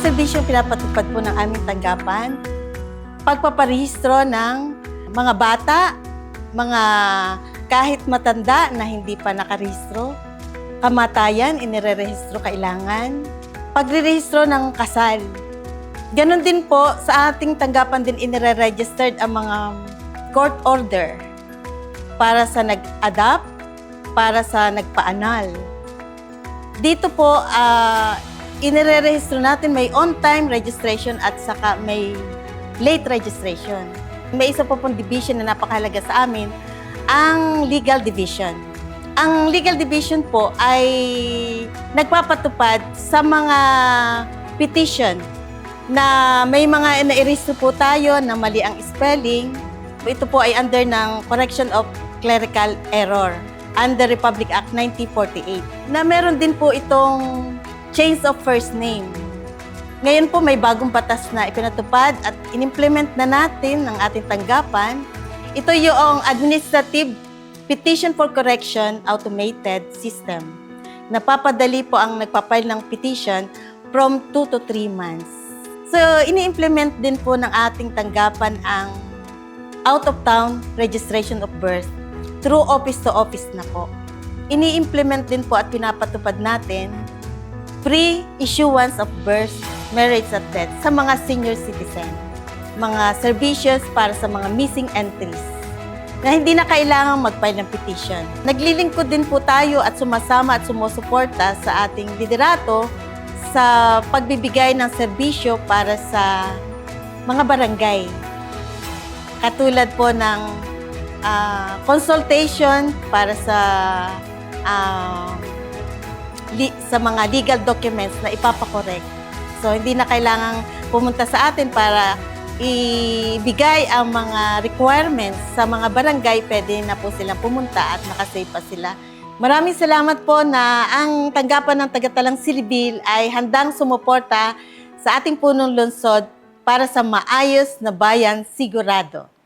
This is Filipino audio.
serbisyong pinapatupad po ng aming tanggapan, pagpaparehistro ng mga bata, mga kahit matanda na hindi pa nakarehistro, kamatayan, inirerehistro kailangan, pagrerehistro ng kasal. Ganon din po, sa ating tanggapan din inire-registered ang mga court order para sa nag-adapt, para sa nagpaanal. Dito po, ah inire-rehistro natin may on-time registration at saka may late registration. May isa po pong division na napakahalaga sa amin, ang legal division. Ang legal division po ay nagpapatupad sa mga petition na may mga nairesto po tayo na mali ang spelling. Ito po ay under ng Correction of Clerical Error under Republic Act 1948 na meron din po itong change of first name. Ngayon po may bagong batas na ipinatupad at inimplement na natin ng ating tanggapan. Ito yung Administrative Petition for Correction Automated System. Napapadali po ang nagpapile ng petition from 2 to 3 months. So, ini-implement din po ng ating tanggapan ang out-of-town registration of birth through office-to-office na po. Ini-implement din po at pinapatupad natin pre-issuance of birth, marriage at death sa mga senior citizen. Mga services para sa mga missing entries na hindi na kailangang mag-file ng petition. Naglilingkod din po tayo at sumasama at sumusuporta sa ating liderato sa pagbibigay ng serbisyo para sa mga barangay. Katulad po ng ah, consultation para sa li- sa mga legal documents na ipapakorek. So, hindi na kailangang pumunta sa atin para ibigay ang mga requirements sa mga barangay. Pwede na po silang pumunta at nakasave pa sila. Maraming salamat po na ang tanggapan ng Tagatalang Silibil ay handang sumuporta sa ating punong lungsod para sa maayos na bayan sigurado.